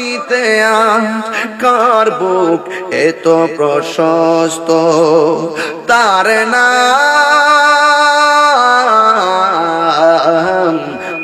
আবাদ করে বুক এত প্রশস্ত? তার নাম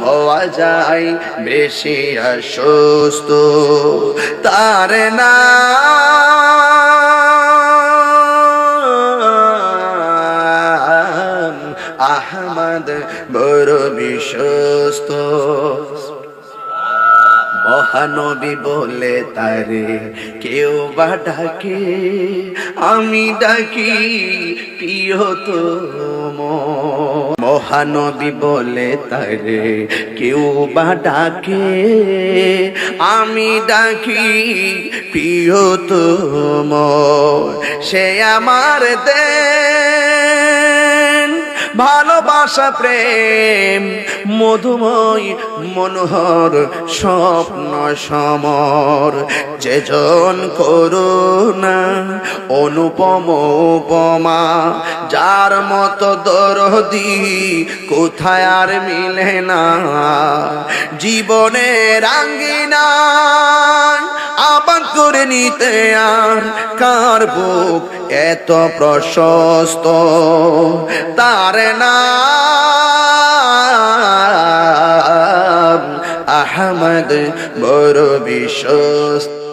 হওয়া যায় বেশি অসুস্থ তার না। আহমদ বড় বিশ্বস্ত মহানবী বলে তারে কেউ বা ডাকে, আমি ডাকি প্রিয় তো মহানবী বলে তারে কেউ বা ডাকে? আমি ডাকি প্রিয় তুম সে আমার দে ভালোবাসা প্রেম, মধুময়, মনোহর, স্বপ্ন, সমর। যেজন করুণা, অনুপম, উপমা, যার মতো দরদি কোথায় আর মিলে না। জীবনের আঙ্গিনা নিতে আর কার বুক এত প্রশস্ত? তার না আহমদ বড় বিশ্বস্ত।